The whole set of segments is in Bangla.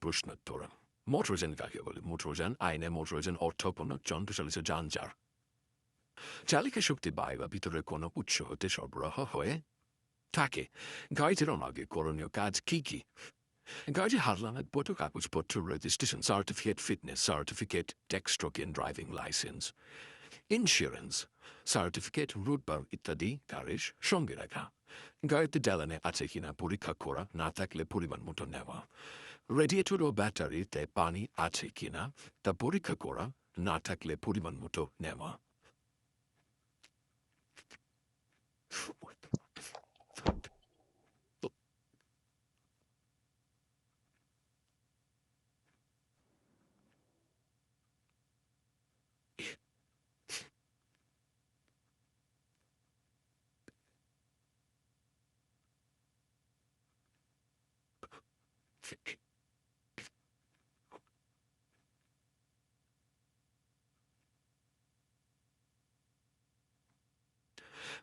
প্রশ্নোত্তর মোটরযান কাকে বলে মোটরযান আইনে মোটরযান অর্থ কোনো যন্ত্রচালিত যান যার চালিকা শক্তি বাইরে বা ভিতরে কোনো উৎস হতে সরবরাহ হয়ে থাকে গাড়ি চালানোর আগে করণীয় কাজ কি কি গাড়ি হারলামের বৈধ কাগজপত্র রেজিস্ট্রেশন সার্টিফিকেট ফিটনেস সার্টিফিকেট টেক্সট্রোক in driving licence insurance certificate, route বার ইত্যাদি গাড়ির সঙ্গে রাখা। গাড়িতে জ্বালানি আছে কিনা, পরীক্ষা করা না থাকলে পরিমাণ মতো নেওয়া। রেডিয়েটর ও ব্যাটারিতে পানি আছে কিনা, তা পরীক্ষা করা না থাকলে পরিমাণ মতো নেওয়া।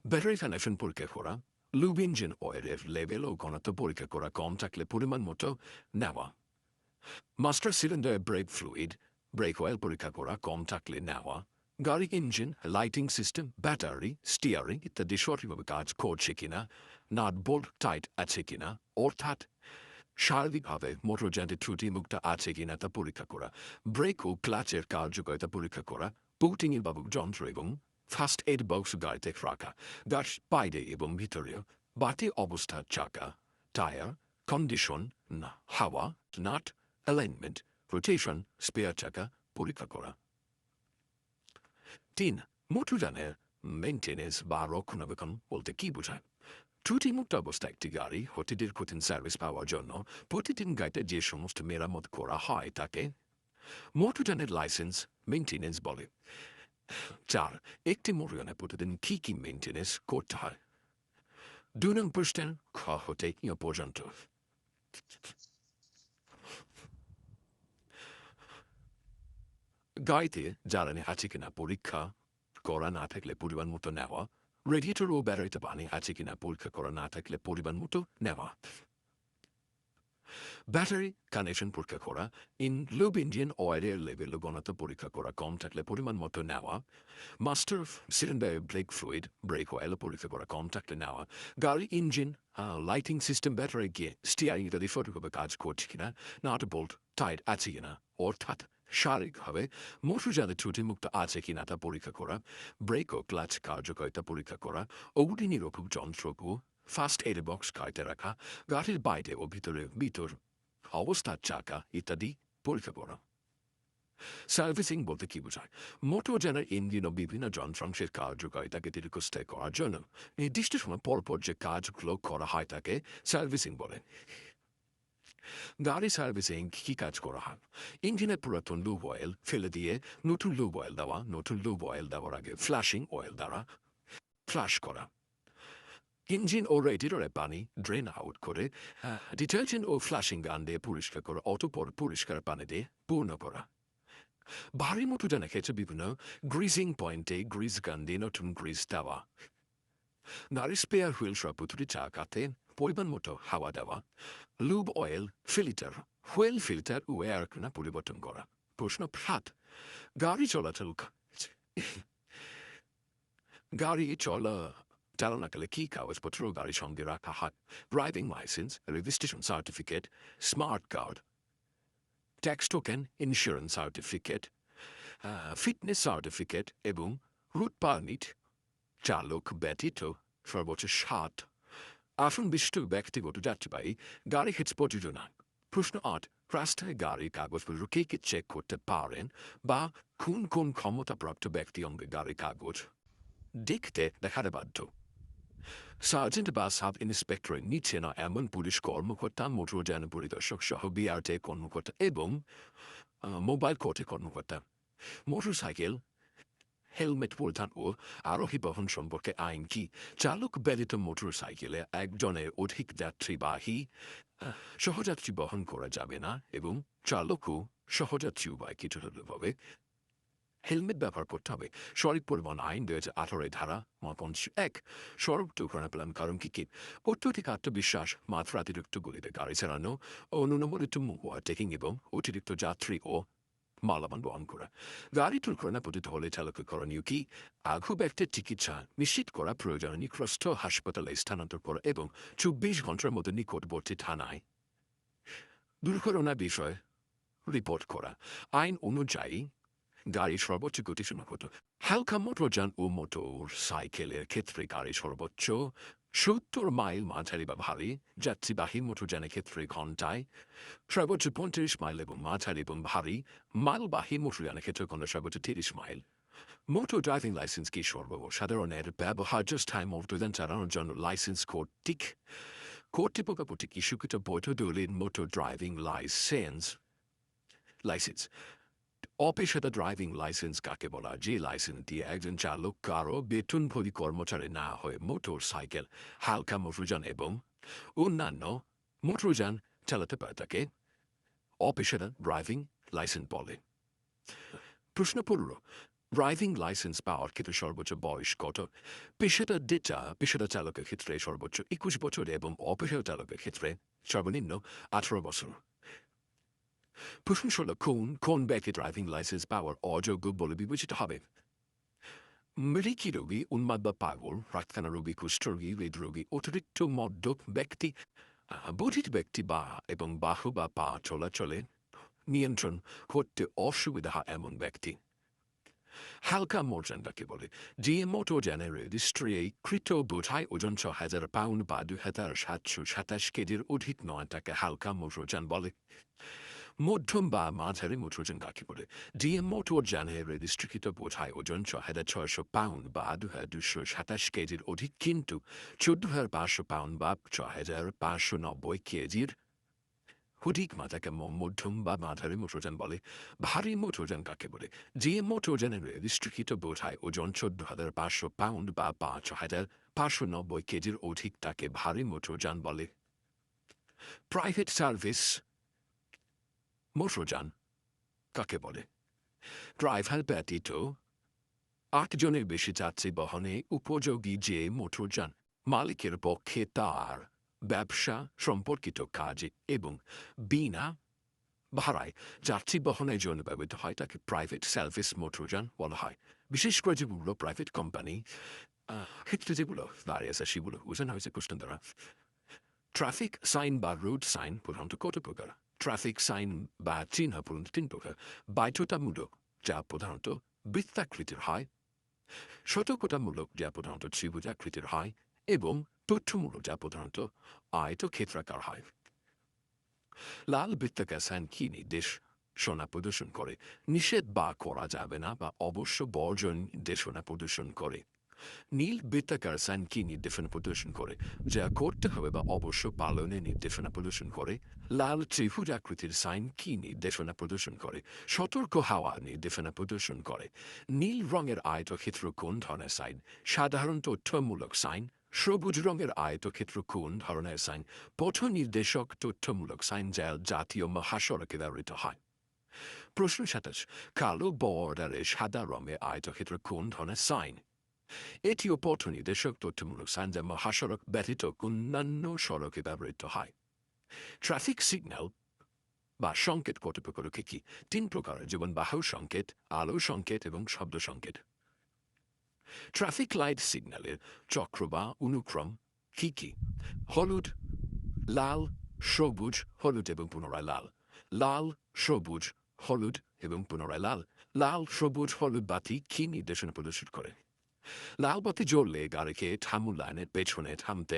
ব্যাটারি কানেকশন পরীক্ষা করা লুব ইঞ্জিন অয়েলের লেভেল ও ঘনত্ব পরীক্ষা করা কম থাকলে পরিমাণ মতো নেওয়া master cylinder brake fluid brake oil পরীক্ষা করা কম থাকলে নেওয়া গাড়ি engine lighting system battery steering ইত্যাদি সঠিকভাবে কাজ করছে কিনা নাট বোল্ট টাইট আছে কিনা অর্থাৎ শারীরিকভাবে মোটরযানটি ত্রুটি মুক্ত আছে কিনা তা পরীক্ষা করা ব্রেক ও ক্লাচের কার্যকারিতা পরীক্ষা করা বুটিংয়ের বাবু যন্ত্র এবং ফার্স্ট এড বক্স গাড়িতে রাখা গাছ বাইরে এবং ভিতরেও বাতি অবস্থার চাকা টায়ার কন্ডিশন না হাওয়া নাট অ্যালাইনমেন্ট রোটেশন স্পেয়ার চাকা পরীক্ষা করা তিন মোটরযানের মেনটেনেন্স বা রক্ষণাবেক্ষণ বলতে কি বোঝায় ত্রুটিমুক্ত অবস্থা একটি গাড়ি হতে দীর্ঘদিন সার্ভিস পাওয়ার জন্য প্রতিদিন গাড়িতে যে সমস্ত মেরামত করা হয় তাকে মোটরযানের লাইসেন্স মেনটেনেন্স বলে চার, একটি মোটরযানে প্রতিদিন কি কি মেনটেনেন্স করতে হয়? দুই নং প্রশ্নের খ হতে পর্যন্ত। গাড়িতে জ্বালানি আছে কিনা পরীক্ষা করা না থাকলে পরিমাণ মতো নেওয়া। রেডিয়েটর ও ব্যাটারিতে পানি আছে কিনা পরীক্ষা করা না থাকলে পরিমাণ মতো নেওয়া। ব্যাটারি কানেকশন পরীক্ষা করা ইন লুব ইঞ্জিন অয়েলের লেভেল গণত পরীক্ষা করা কম থাকলে পরিমাণ মতো নেওয়া master cylinder brake fluid brake oil পরীক্ষা করা কম থাকলে নেওয়া গাড়ি ইঞ্জিন লাইটিং সিস্টেম ব্যাটারি গিয়ে স্টিয়ারিং ইত্যাদি সঠিকভাবে কাজ করছে কিনা নাট বোল্ট টাইট আছে কিনা অর্থাৎ শারীরিকভাবে মোটরযানের ত্রুটিমুক্ত আছে কিনা তা পরীক্ষা করা ব্রেক ও ক্লাচ কার্যকারিতা পরীক্ষা করা অগ্নি নিরোধক যন্ত্রকু ফার্স্ট এড বক্স গাড়িতে রাখা গাড়ির বাইরে ও ভিতরে ভিতর অবস্থার চাকা ইত্যাদি পরীক্ষা করা সার্ভিসিং বলতে কি বোঝায় মোটরযানের ইঞ্জিন ও বিভিন্ন যন্ত্রাংশের কার্যকারিতাকে দীর্ঘস্থায়ী করার জন্য নির্দিষ্ট সময় পরপর যে কাজগুলো করা হয় তাকে সার্ভিসিং বলে গাড়ি সার্ভিসিং কি কাজ করা হয় ইঞ্জিনের পুরাতন লুব অয়েল ফেলে দিয়ে নতুন লুব অয়েল দেওয়া নতুন লুব অয়েল দেওয়ার আগে ফ্ল্যাশিং অয়েল দ্বারা ফ্ল্যাশ করা ইঞ্জিন ও রেডিটরে পানি ড্রেন আউট করে ডিটারজেন্ট ও ফ্ল্যাশিং গান দিয়ে পরিষ্কার করা অতপর পরিষ্কার পানি দিয়ে পূর্ণ করা ভারী মোটরযানের ক্ষেত্রে বিভিন্ন গ্রিজিং পয়েন্টে গ্রিজ গান দিয়ে নতুন গ্রিজ দেওয়া গাড়ির স্পেয়ার হুইল সহ প্রতিটি চাকাতে পরিমাণ মতো হাওয়া দেওয়া lube oil filter fuel filter ও এয়ার ক্লিনার পরিবর্তন করা প্রশ্ন সাত গাড়ি চলাচল গাড়ি চলা চালনাকালে কি কাগজপত্র গাড়ির সঙ্গে রাখা হয় driving licence registration certificate smart card tax token insurance certificate fitness certificate এবং রুট পারমিট চালক ব্যতীত সর্বোচ্চ সাত আসন বিশিষ্ট ব্যক্তিগত যাত্রীবাহী গাড়ি ক্ষেত্রে প্রযোজনা প্রশ্ন আট রাস্তায় গাড়ির কাগজপত্র কে কে চেক করতে পারেন বা কোন কোন ক্ষমতাপ্রাপ্ত ব্যক্তি অঙ্গে গাড়ির কাগজ দেখতে দেখাতে বাধ্য সার্জেন্ট বা সাব ইন্সপেক্টরের নিচে না এমন পুলিশ কর্মকর্তা মোটরযান পরিদর্শক সহ বিআরটে কর্মকর্তা এবং মোবাইল কোর্টে কর্মকর্তা মোটরসাইকেল হেলমেট পরিধান ও আরোহী বহন সম্পর্কে আইন কি চালক ব্যতীত মোটরসাইকেলে একজনের অধিক যাত্রীবাহী সহযাত্রী বহন করা যাবে না এবং চালকও সহযাত্রী উভয় কিছুভাবে হেলমেট ব্যবহার করতে হবে। সড়ক পরিবহন আইন দুই হাজার আঠারোয় ধারা মপঞ্চ এক। সড়ক দুর্ঘটনা পেলাম কারণ কি কি? অত্যধিক আত্মবিশ্বাস মাত্রাতিরিক্ত গুলিতে গাড়ি চালানো মুহুয়া টেকিং এবং অতিরিক্ত যাত্রী ও মালামাল বহন করা। গাড়ি দুর্ঘটনা পতিত হলে চালকের করণীয় কি? আঘু ব্যক্তির চিকিৎসা নিশ্চিত করা প্রয়োজনে নিকটস্থ হাসপাতালে স্থানান্তর করা এবং চব্বিশ ঘণ্টার মধ্যে নিকটবর্তী থানায় দুর্ঘটনা বিষয়ে রিপোর্ট করা। আইন অনুযায়ী গাড়ির সর্বোচ্চ গতি সীমা কত হালকা মোটরযান ও মোটর সাইকেলের ক্ষেত্রে গাড়ির সর্বোচ্চ সত্তর মাইল মাঝারি বা ভারী, যাত্রীবাহী মোটরযানের ক্ষেত্রে ঘন্টায় সর্বোচ্চ পঁয়ত্রিশ মাইল এবং মাঝারি এবং ভারী, মালবাহী মোটরযানের ক্ষেত্রে ঘণ্টা সর্বোচ্চ তিরিশ মাইল। মোটর ড্রাইভিং লাইসেন্স কি সর্বসাধারণের ব্যবহার্য স্থায়ী মোটরযান চালানোর জন্য লাইসেন্স কর্তৃক কর্তৃপক্ষ কর্তৃক ইস্যুকৃত বৈধ দলিল মোটর ড্রাইভিং লাইসেন্স? লাইসেন্স অপেশাদার ড্রাইভিং লাইসেন্স কাকে বলা যে লাইসেন্স দিয়ে একজন চালক কারও বেতনভোগী কর্মচারী না হয়ে মোটর সাইকেল হালকা মোটরযান এবং অন্যান্য মোটরযান চালাতে পারে তাকে অপেশাদার ড্রাইভিং লাইসেন্স বলে। প্রশ্ন পড়ল, ড্রাইভিং লাইসেন্স পাওয়ার ক্ষেত্রে সর্বোচ্চ বয়স কত? পেশাদার ডেটা পেশাদার চালকের ক্ষেত্রে সর্বোচ্চ একুশ বছর এবং অপেশাদার চালকের ক্ষেত্রে সর্বনিম্ন আঠারো বছর। প্রশ্ন হল কোন কোন ব্যক্তি ড্রাইভিং লাইসেন্স পাওয়ার অযোগ্য বলে বিবেচিত হবে মৃকি রোগী উন্মাদ বা পাগল প্রার্থনা রোগী কুষ্ঠরোগী হৃদরোগী অতিরিক্ত মদ্যপ ব্যক্তি বধির ব্যক্তি বা এবং বাহু বা পা চলাচলে নিয়ন্ত্রণ করতে অসুবিধা এমন ব্যক্তি হালকা মোটরযানটাকে বলে যে মোটরযানের রেজিস্ট্রি কৃত বোঝায় ওজন ছ হাজার পাউন্ড বা দুই হাজার সাতশো সাতাশ কেজির অধিক নয় তাকে হালকা মোটরযান বলে মধ্যম বা মাঝারি মোটরযান কাকে বলে ডিএম মোটরযানের রেজিস্ট্রিকৃত বোঝায় ওজন ছ হাজার ছয়শো পাউন্ড বা দু হাজার দুশো সাতাশ কেজির অধিক কিন্তু চোদ্দ হাজার পাঁচশো পাউন্ড বা ছ হাজার পাঁচশো নব্বই কেজির অধিক মাথাকে মধ্যম বা মাঝারি মোটরযান বলে ভারী মোটরযান কাকে বলে যে মোটরযানের রেজিস্ট্রিকৃত বোঝায় ওজন চোদ্দ হাজার পাঁচশো পাউন্ড বা পাঁচ হাজার পাঁচশো নব্বই কেজির অধিক তাকে ভারী মোটরযান বলে প্রাইভেট সার্ভিস মোটরযান কাকে বলে ড্রাইভার ব্যতীত আট জনের বেশি যাত্রী বহনে উপযোগী যে মোটরযান মালিকের পক্ষে তার ব্যবসা সম্পর্কিত কাজে এবং বিনা ভাড়ায় যাত্রী বহনের জন্য ব্যবহৃত হয় তাকে প্রাইভেট সার্ভিস মোটরযান বলা হয় বিশেষ করে যেগুলো প্রাইভেট কোম্পানি ক্ষেত্রে যেগুলো দাঁড়িয়ে আছে সেগুলো বোঝানো হয়েছে কোশ্চেন দ্বারা ট্রাফিক সাইন বা রোড সাইন প্রধানত কত প্রকার ট্রাফিক সাইন বা চিহ্ন তিন প্রকার বাধ্যতামূলক, যা প্রধানত বৃত্তাকৃতির হয়। সতর্কতামূলক, যা প্রধানত ত্রিভুজাকৃতির হয়। এবং তথ্যমূলক, যা প্রধানত আয়তক্ষেত্রাকার হয়। লাল বৃত্তাকার সাইন কি নির্দেশ সোনা প্রদর্শন করে? নিষেধ বা করা যাবে না বা অবশ্য বর্জন নির্দেশনা প্রদর্শন করে। নীল বৃত্তাকার সাইন কি নির্দেশনা প্রদর্শন করে যা করতে হবে বা অবশ্য পালনের নির্দেশনা প্রদর্শন করে লাল ত্রিভুজ আকৃতির সাইন কি নির্দেশনা প্রদর্শন করে সতর্ক হাওয়া নির্দেশনা প্রদর্শন করে নীল রঙের আয়তক্ষেত্র কোন ধরনের সাইন সাধারণ তথ্যমূলক সাইন সবুজ রঙের আয়তক্ষেত্র কোন ধরনের সাইন পথ নির্দেশক তথ্যমূলক সাইন যা জাতীয় মহাসড়কে ব্যবহৃত হয় প্রশ্ন সাতাশ কালো বর্ডারে সাদা রঙের আয়তক্ষেত্র কোন ধরনের সাইন এটিও পথ নির্দেশক তথ্যমূলক যা মহাসড়ক ব্যতীত অন্যান্য সড়কে ব্যবহৃত হয়। ট্রাফিক সিগন্যাল বা সংকেত কত প্রকার কি? কি তিন প্রকার, যেমন বাহু সংকেত, আলো সংকেত এবং শব্দ সংকেত। ট্রাফিক লাইট সিগন্যালের চক্র বা অনুক্রম কি কি? হলুদ, লাল, সবুজ, হলুদ এবং পুনরায় লাল। লাল, সবুজ, হলুদ এবং পুনরায় লাল। লাল, সবুজ, হলুদ বাতি কি নির্দেশনা প্রদর্শন করে? লাল বাতি জ্বললে গাড়িকে থামুল লাইনের পেছনে থামতে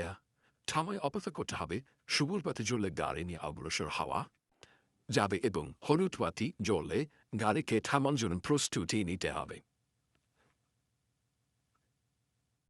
থামায় অপেক্ষা করতে হবে সবুজ বাতি জ্বললে গাড়ি নিয়ে অগ্রসর হওয়া যাবে এবং হলুদ বাতি জ্বললে গাড়িকে থামানোর জন্য প্রস্তুতি নিতে হবে